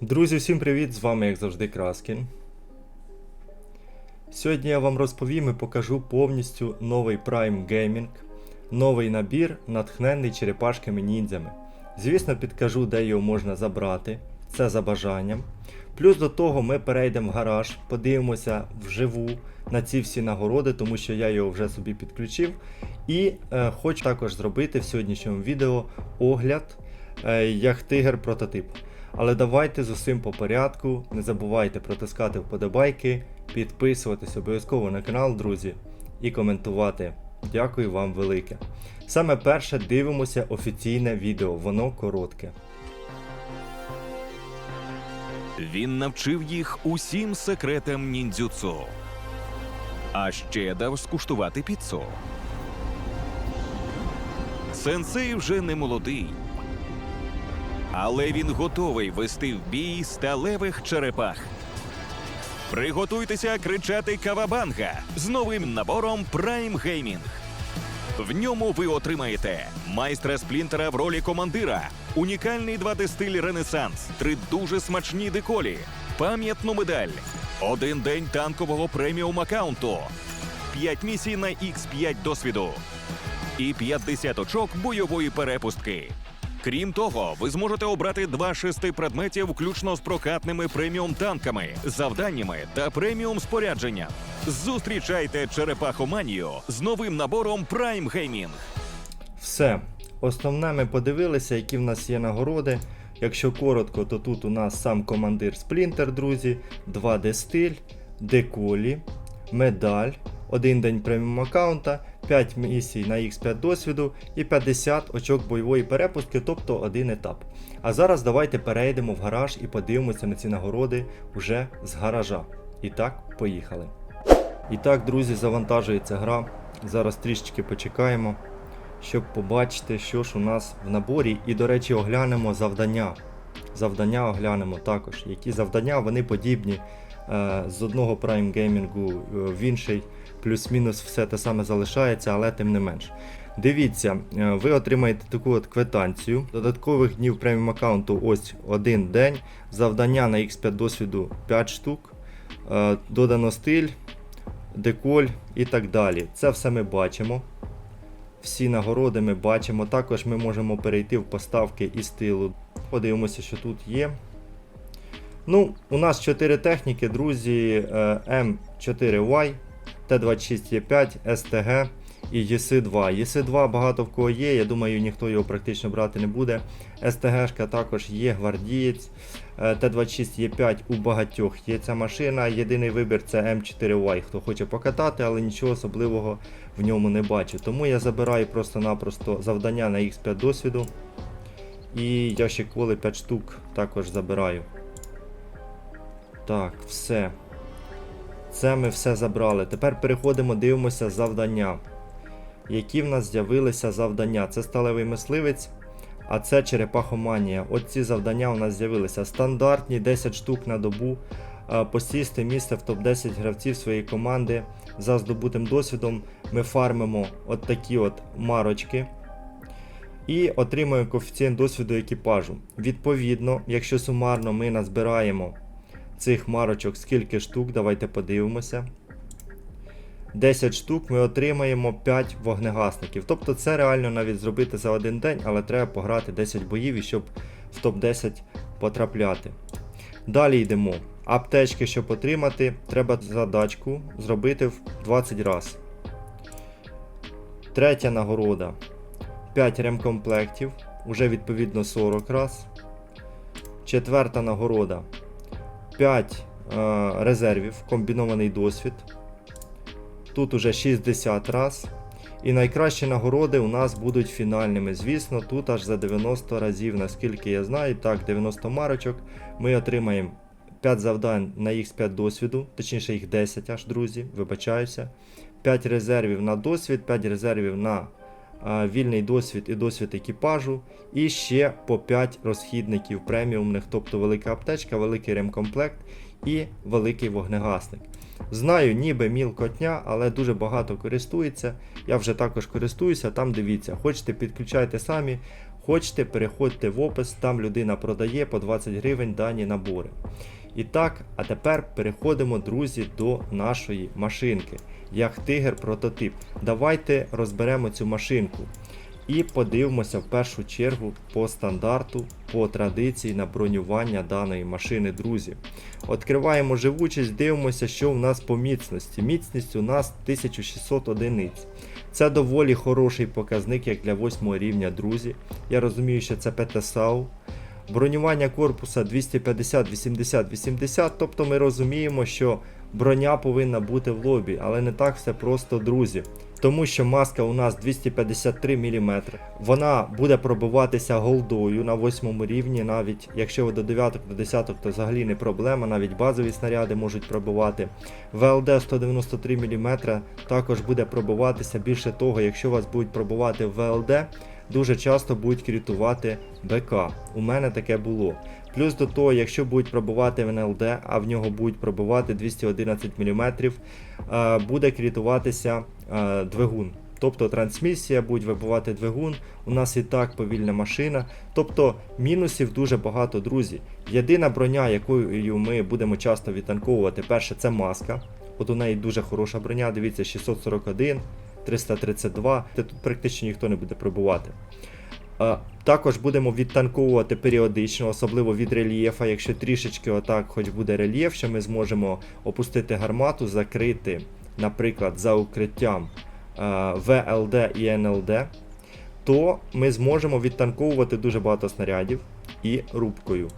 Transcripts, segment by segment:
Друзі, всім привіт! З вами, як завжди, Краскін. Сьогодні я вам розповім і покажу повністю новий Prime Gaming, новий набір, натхнений черепашками ніндзями. Звісно, підкажу, де його можна забрати, це за бажанням. Плюс до того ми перейдемо в гараж, подивимося вживу на ці всі нагороди, тому що я його вже собі підключив. І е, хочу також зробити в сьогоднішньому відео огляд е, як тигр прототип. Але давайте з усім по порядку. Не забувайте протискати вподобайки, підписуватись обов'язково на канал, друзі, і коментувати. Дякую вам велике. Саме перше дивимося офіційне відео, воно коротке. Він навчив їх усім секретам ніндзюцу. А ще дав скуштувати піцу. Сенсей вже не молодий. Але він готовий вести в бій сталевих черепах. Приготуйтеся кричати Кавабанга з новим набором Prime Gaming. В ньому ви отримаєте майстра сплінтера в ролі командира, унікальний 2D-стиль Ренесанс, три дуже смачні деколі, пам'ятну медаль, один день танкового преміум аккаунту, 5 місій на X5 досвіду і 50 очок бойової перепустки. Крім того, ви зможете обрати два шести предметів, включно з прокатними преміум танками, завданнями та преміум спорядженням. Зустрічайте черепахоманію з новим набором Prime Gaming. Все. Основне ми подивилися, які в нас є нагороди. Якщо коротко, то тут у нас сам командир Сплінтер, друзі, 2D стиль, деколі, медаль, один день преміум аккаунта, 5 місій на X5 досвіду і 50 очок бойової перепустки, тобто один етап. А зараз давайте перейдемо в гараж і подивимося на ці нагороди вже з гаража. І так, поїхали. І так, друзі, завантажується гра. Зараз трішечки почекаємо, щоб побачити, що ж у нас в наборі. І, до речі, оглянемо завдання. Завдання оглянемо також. Які завдання вони подібні е, з одного Prime Gaming в інший. Плюс-мінус все те саме залишається, але тим не менш. Дивіться, е, ви отримаєте таку от квитанцію. Додаткових днів преміум аккаунту ось один день. Завдання на X5 досвіду 5 штук. Е, Додано стиль, деколь і так далі. Це все ми бачимо. Всі нагороди ми бачимо. Також ми можемо перейти в поставки і стилу. Подивимося, що тут є. Ну, у нас 4 техніки, друзі, е, М4Y, Т26Е5, СТГ і ЄС2. ЄС2 багато в кого є, я думаю, ніхто його практично брати не буде. СТГшка також є гвардієць. Е, Т26Е5 у багатьох є ця машина. Єдиний вибір це М4Y, хто хоче покатати, але нічого особливого в ньому не бачу. Тому я забираю просто-напросто завдання на X5 досвіду. І ящик коли 5 штук також забираю. Так, все. Це ми все забрали. Тепер переходимо, дивимося завдання. Які в нас з'явилися завдання? Це сталевий мисливець, а це черепахоманія. От ці завдання у нас з'явилися. Стандартні 10 штук на добу. Посісти місце в топ-10 гравців своєї команди. За здобутим досвідом ми фармимо от такі от марочки. І отримуємо коефіцієнт досвіду екіпажу. Відповідно, якщо сумарно ми назбираємо цих марочок скільки штук, давайте подивимося. 10 штук ми отримаємо 5 вогнегасників. Тобто це реально навіть зробити за один день, але треба пограти 10 боїв і щоб в топ-10 потрапляти. Далі йдемо. Аптечки, щоб отримати, треба задачку зробити в 20 разів. Третя нагорода. 5 ремкомплектів, уже відповідно 40 раз. Четверта нагорода. 5 е, резервів, комбінований досвід. Тут уже 60 раз. І найкращі нагороди у нас будуть фінальними. Звісно, тут аж за 90 разів, наскільки я знаю, так, 90 марочок. Ми отримаємо 5 завдань на X5 досвіду, точніше їх 10 аж, друзі, вибачаюся. 5 резервів на досвід, 5 резервів на а, вільний досвід і досвід екіпажу. І ще по 5 розхідників преміумних, тобто велика аптечка, великий ремкомплект і великий вогнегасник. Знаю, ніби мілкотня, але дуже багато користується. Я вже також користуюся, там дивіться, хочете підключайте самі, Хочете, переходьте в опис, там людина продає по 20 гривень дані набори. І так, а тепер переходимо, друзі, до нашої машинки. Як тигр прототип. Давайте розберемо цю машинку і подивимося в першу чергу по стандарту, по традиції на бронювання даної машини, друзі. Відкриваємо живучість, дивимося, що в нас по міцності. Міцність у нас 1600 одиниць. Це доволі хороший показник, як для 8 рівня, друзі. Я розумію, що це ПТСАУ. Бронювання корпуса 250, 80, 80, тобто ми розуміємо, що броня повинна бути в лобі, але не так все просто, друзі. Тому що маска у нас 253 мм. Вона буде пробиватися голдою на 8 рівні, навіть якщо ви до 9 до 10, то взагалі не проблема, навіть базові снаряди можуть пробивати. ВЛД 193 мм також буде пробиватися. Більше того, якщо вас будуть пробувати ВЛД, дуже часто будуть крітувати БК. У мене таке було. Плюс до того, якщо будуть пробивати в НЛД, а в нього будуть пробивати 211 мм, е, буде крітуватися е, двигун. Тобто трансмісія, будуть вибивати двигун, у нас і так повільна машина. Тобто мінусів дуже багато, друзі. Єдина броня, якою ми будемо часто відтанковувати, перше це маска. От у неї дуже хороша броня, дивіться, 641, 332, де тут практично ніхто не буде пробувати. Е, Також будемо відтанковувати періодично, особливо від рельєфа. Якщо трішечки отак, хоч буде рельєф, що ми зможемо опустити гармату, закрити, наприклад, за укриттям ВЛД і НЛД, то ми зможемо відтанковувати дуже багато снарядів і рубкою.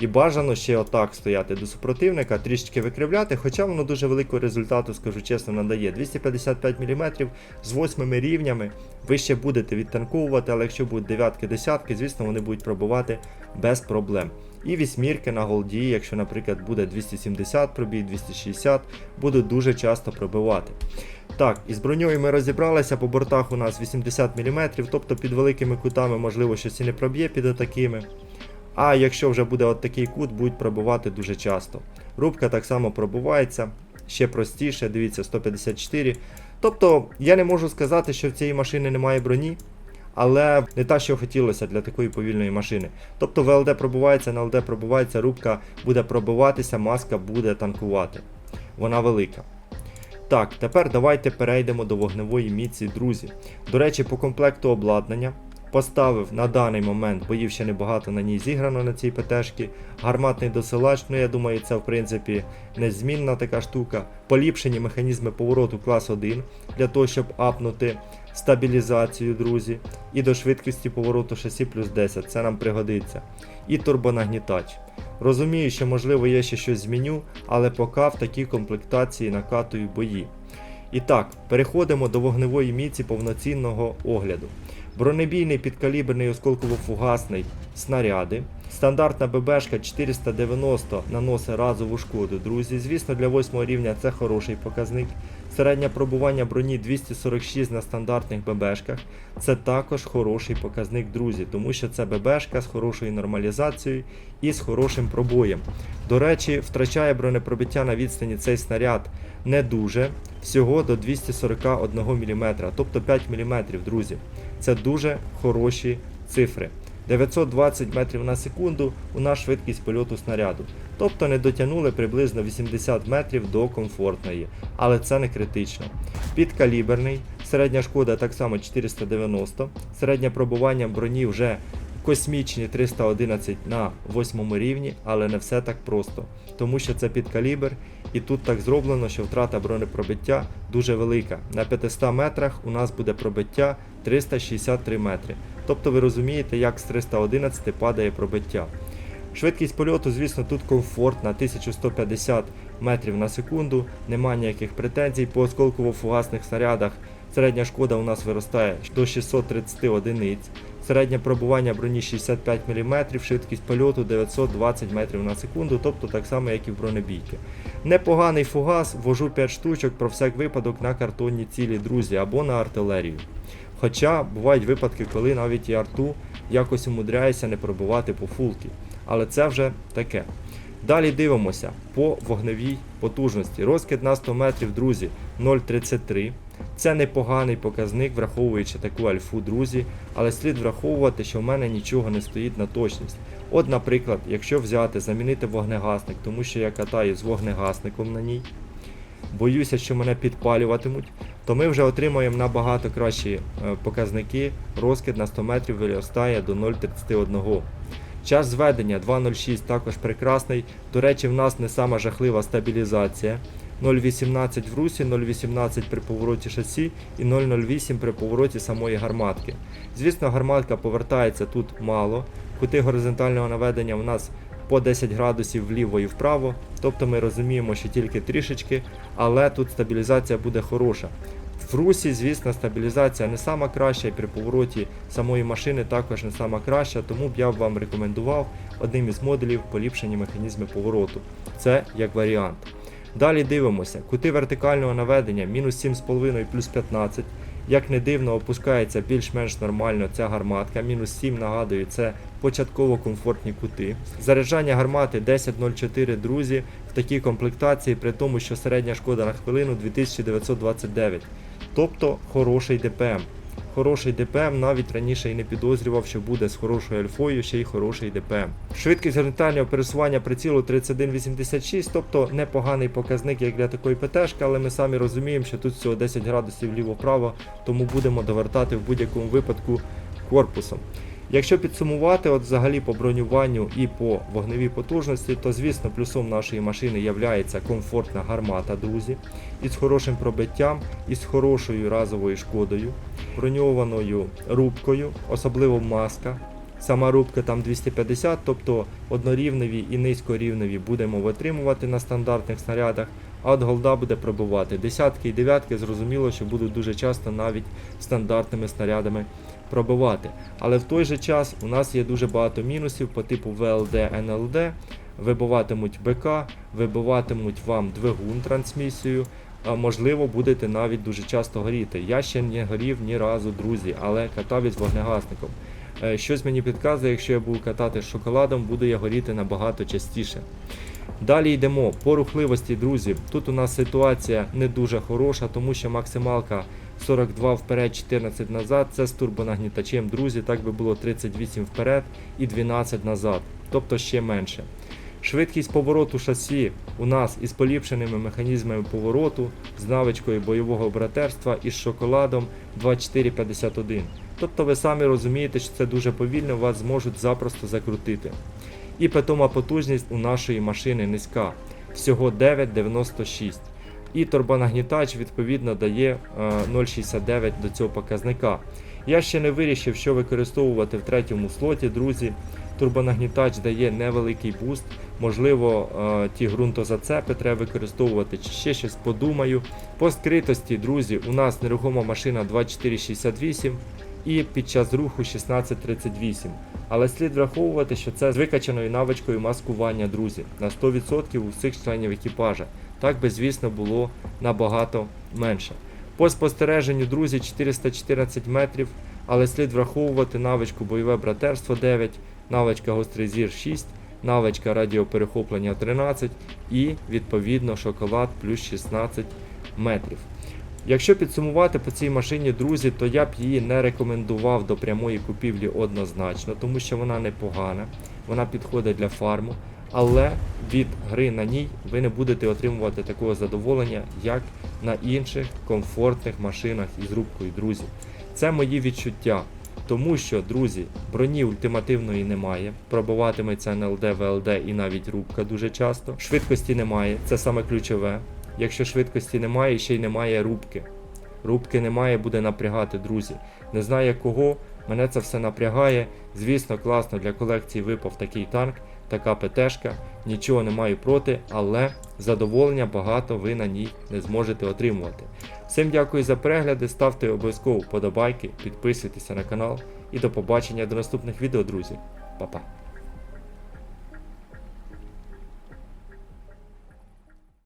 І бажано ще отак стояти до супротивника, трішечки викривляти, хоча воно дуже великого результату, скажу чесно, надає. 255 мм з 8 рівнями ви ще будете відтанковувати, але якщо будуть дев'ятки, десятки, звісно, вони будуть пробувати без проблем. І вісьмірки на голді, якщо, наприклад, буде 270 пробій, 260, будуть дуже часто пробивати. Так, із броньою ми розібралися, по бортах у нас 80 мм, тобто під великими кутами, можливо, щось і не проб'є під такими. А якщо вже буде от такий кут, будуть пробивати дуже часто. Рубка так само пробувається, ще простіше, дивіться, 154. Тобто, я не можу сказати, що в цієї машини немає броні, але не та, що хотілося для такої повільної машини. Тобто ВЛД пробувається, на ЛД пробувається, рубка буде пробиватися, маска буде танкувати. Вона велика. Так, тепер давайте перейдемо до вогневої міці, друзі. До речі, по комплекту обладнання поставив на даний момент, боїв ще небагато на ній зіграно на цій ПТшки. Гарматний досилач, ну я думаю, це в принципі незмінна така штука. Поліпшені механізми повороту клас 1 для того, щоб апнути стабілізацію, друзі. І до швидкості повороту шасі плюс 10, це нам пригодиться. І турбонагнітач. Розумію, що можливо я ще щось зміню, але поки в такій комплектації накатую бої. І так, переходимо до вогневої міці повноцінного огляду. Бронебійний підкаліберний осколково-фугасний снаряди. Стандартна ББшка 490 наносить разову шкоду, друзі. Звісно, для 8 рівня це хороший показник. Середнє пробування броні 246 на стандартних ББшках. Це також хороший показник, друзі, тому що це ББшка з хорошою нормалізацією і з хорошим пробоєм. До речі, втрачає бронепробиття на відстані цей снаряд не дуже, всього до 241 мм, тобто 5 мм, друзі. Це дуже хороші цифри. 920 метрів на секунду у швидкість польоту снаряду. Тобто не дотягнули приблизно 80 метрів до комфортної, але це не критично. Підкаліберний, середня шкода так само 490, середнє пробування броні вже космічні 311 на 8 рівні, але не все так просто, тому що це підкалібр, і тут так зроблено, що втрата бронепробиття дуже велика. На 500 метрах у нас буде пробиття 363 метри. Тобто ви розумієте, як з 311 падає пробиття. Швидкість польоту, звісно, тут комфортна, 1150 метрів на секунду, немає ніяких претензій. По осколково-фугасних снарядах середня шкода у нас виростає до 630 одиниць. Середнє пробування броні 65 мм, швидкість польоту 920 метрів на секунду, тобто так само, як і в бронебійки. Непоганий фугас, вожу 5 штучок про всяк випадок на картонні цілі, друзі, або на артилерію. Хоча бувають випадки, коли навіть і арту якось умудряється не пробивати по фулки. Але це вже таке. Далі дивимося по вогневій потужності. Розкид на 100 метрів, друзі, 0,33. Це непоганий показник, враховуючи таку альфу, друзі, але слід враховувати, що в мене нічого не стоїть на точність. От, наприклад, якщо взяти, замінити вогнегасник, тому що я катаю з вогнегасником на ній, боюся, що мене підпалюватимуть, то ми вже отримаємо набагато кращі е, показники. Розкид на 100 метрів виростає до 0,31. Час зведення 2.06 також прекрасний. До речі, в нас не сама жахлива стабілізація. 0,18 в русі, 0,18 при повороті шасі і 0,08 при повороті самої гарматки. Звісно, гарматка повертається тут мало. Кути горизонтального наведення у нас по 10 градусів вліво і вправо, тобто ми розуміємо, що тільки трішечки, але тут стабілізація буде хороша. В русі, звісно, стабілізація не сама краща, і при повороті самої машини також не сама краща, тому б я б вам рекомендував одним із модулів поліпшені механізми повороту. Це як варіант. Далі дивимося, кути вертикального наведення мінус 7,5 плюс 15. Як не дивно, опускається більш-менш нормально ця гарматка. Мінус 7, нагадую, це початково комфортні кути. Заряджання гармати 10.04, друзі, в такій комплектації, при тому, що середня шкода на хвилину 2929. Тобто хороший ДПМ. Хороший ДПМ навіть раніше і не підозрював, що буде з хорошою альфою ще й хороший ДПМ. Швидкість горизонтального пересування прицілу 31,86, тобто непоганий показник як для такої ПТшки, але ми самі розуміємо, що тут всього 10 градусів ліво-право, тому будемо довертати в будь-якому випадку корпусом. Якщо підсумувати, от взагалі по бронюванню і по вогневій потужності, то звісно плюсом нашої машини є комфортна гармата, друзі, із хорошим пробиттям, із хорошою разовою шкодою, броньованою рубкою, особливо маска. Сама рубка там 250, тобто однорівневі і низькорівневі будемо витримувати на стандартних снарядах, а от голда буде пробивати. Десятки і дев'ятки зрозуміло, що будуть дуже часто навіть стандартними снарядами пробивати. Але в той же час у нас є дуже багато мінусів по типу ВЛД, НЛД, вибиватимуть БК, вибиватимуть вам двигун трансмісію. Можливо, будете навіть дуже часто горіти. Я ще не горів ні разу, друзі, але катав із вогнегасником. Е, Щось мені підказує, якщо я буду катати з шоколадом, буду я горіти набагато частіше. Далі йдемо по рухливості, друзі. Тут у нас ситуація не дуже хороша, тому що максималка 42 вперед, 14 назад. Це з турбонагнітачем, друзі. Так би було 38 вперед і 12 назад, тобто ще менше. Швидкість повороту шасі у нас із поліпшеними механізмами повороту, з навичкою бойового братерства і з шоколадом 2451. Тобто ви самі розумієте, що це дуже повільно, вас зможуть запросто закрутити. І питома потужність у нашої машини низька, всього 9,96. І турбонагнітач відповідно дає е, 0,69 до цього показника. Я ще не вирішив, що використовувати в третьому слоті, друзі. Турбонагнітач дає невеликий буст. Можливо, е, ті ґрунтозацепи треба використовувати, чи ще щось подумаю. По скритості, друзі, у нас нерухома машина 2468 і під час руху 1638. Але слід враховувати, що це з викачаною навичкою маскування, друзі, на 100% у всіх членів екіпажа. Так би, звісно, було набагато менше. По спостереженню, друзі, 414 метрів, але слід враховувати навичку бойове братерство 9, навичка гострий зір 6, навичка радіоперехоплення 13 і відповідно шоколад плюс 16 метрів. Якщо підсумувати по цій машині, друзі, то я б її не рекомендував до прямої купівлі однозначно, тому що вона непогана, вона підходить для фарму, але від гри на ній ви не будете отримувати такого задоволення, як на інших комфортних машинах із рубкою, друзі. Це мої відчуття. Тому що, друзі, броні ультимативної немає, пробиватиметься НЛД, ВЛД і навіть рубка дуже часто. Швидкості немає, це саме ключове. Якщо швидкості немає, ще й немає рубки. Рубки немає, буде напрягати, друзі. Не знаю кого, мене це все напрягає. Звісно, класно для колекції випав такий танк, така ПТшка. Нічого не маю проти, але задоволення багато ви на ній не зможете отримувати. Всім дякую за перегляди, ставте обов'язково вподобайки, підписуйтеся на канал і до побачення до наступних відео, друзі. Па-па.